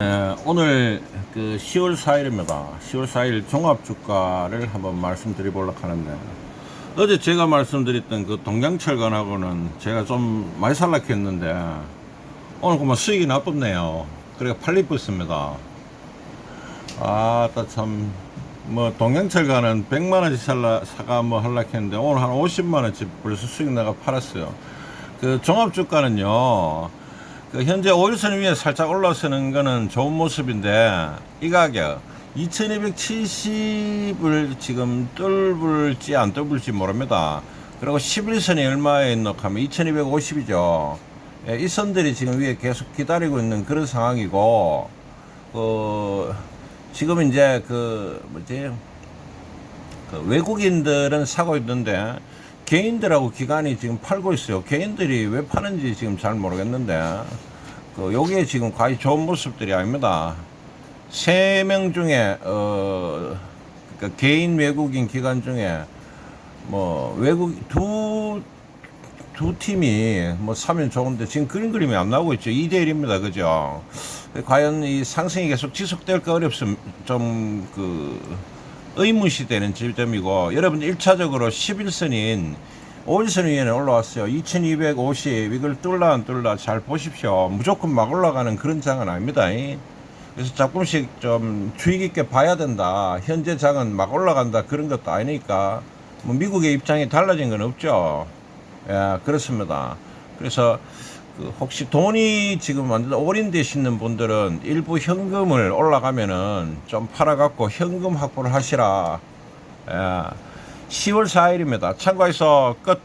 네, 오늘 그 10월 4일입니다. 10월 4일 종합주가를 한번 말씀드려보려고 하는데 어제 제가 말씀드렸던 그 동양철관하고는 제가 좀 많이 살락했는데 오늘 그만 수익이 나쁘네요. 그래가 팔리고 있습니다. 아따 참뭐 동양철관은 100만 원씩 살라 사가 뭐 할락했는데 오늘 한 50만 원씩 벌써 수익 나가 팔았어요. 그 종합주가는요. 그 현재 5일선 위에 살짝 올라서는 거는 좋은 모습인데 이 가격 2270을 지금 뚫을지 안 뚫을지 모릅니다. 그리고 11선이 얼마에 있노 하면 2250이죠. 예, 이 선들이 지금 위에 계속 기다리고 있는 그런 상황이고 그 지금 이제 그 뭐지 그 외국인들은 사고 있는데 개인들하고 기관이 지금 팔고 있어요. 개인들이 왜 파는지 지금 잘 모르겠는데 그 요게 지금 과히 좋은 모습들이 아닙니다. 세 명 중에 어 그러니까 개인 외국인 기관 중에 뭐 외국 두 두 팀이 뭐 사면 좋은데 지금 그림 그림이 안 나오고 있죠. 2대 1입니다. 그죠? 과연 이 상승이 계속 지속될까 어렵습 좀그 의문시 되는 지점이고 여러분 1차적으로 11선인 5일선 위에는 올라왔어요. 2250 이걸 뚫라 안 뚫라 잘 보십시오. 무조건 막 올라가는 그런 장은 아닙니다. 이. 그래서 조금씩 좀 주의 깊게 봐야 된다. 현재 장은 막 올라간다 그런 것도 아니니까 뭐 미국의 입장이 달라진 건 없죠. 예, 그렇습니다. 그래서 그 혹시 돈이 지금 완전 올인되시는 분들은 일부 현금을 올라가면은 좀 팔아갖고 현금 확보를 하시라. 예, 10월 4일입니다. 참고해서 끝.